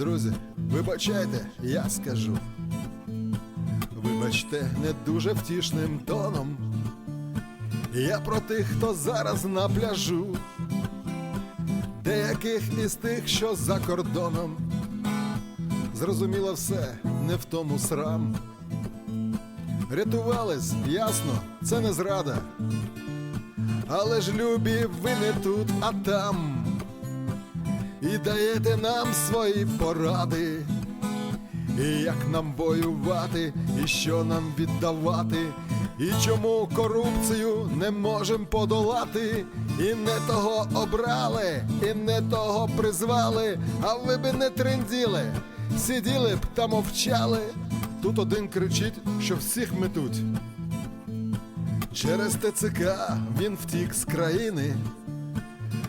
Друзі, вибачайте, я скажу. Вибачте, не дуже втішним тоном. Я про тих, хто зараз на пляжу, деяких із тих, що за кордоном. Зрозуміло все, не в тому срам. Рятувались, ясно, це не зрада. Але ж любі, ви не тут, а там. І даєте нам свої поради. І як нам воювати, і що нам віддавати, і чому корупцію не можем подолати, і не того обрали, і не того призвали, а ви би не тренділи, сиділи б та мовчали. Тут один кричить, що всіх метуть. Через ТЦК він втік з країни,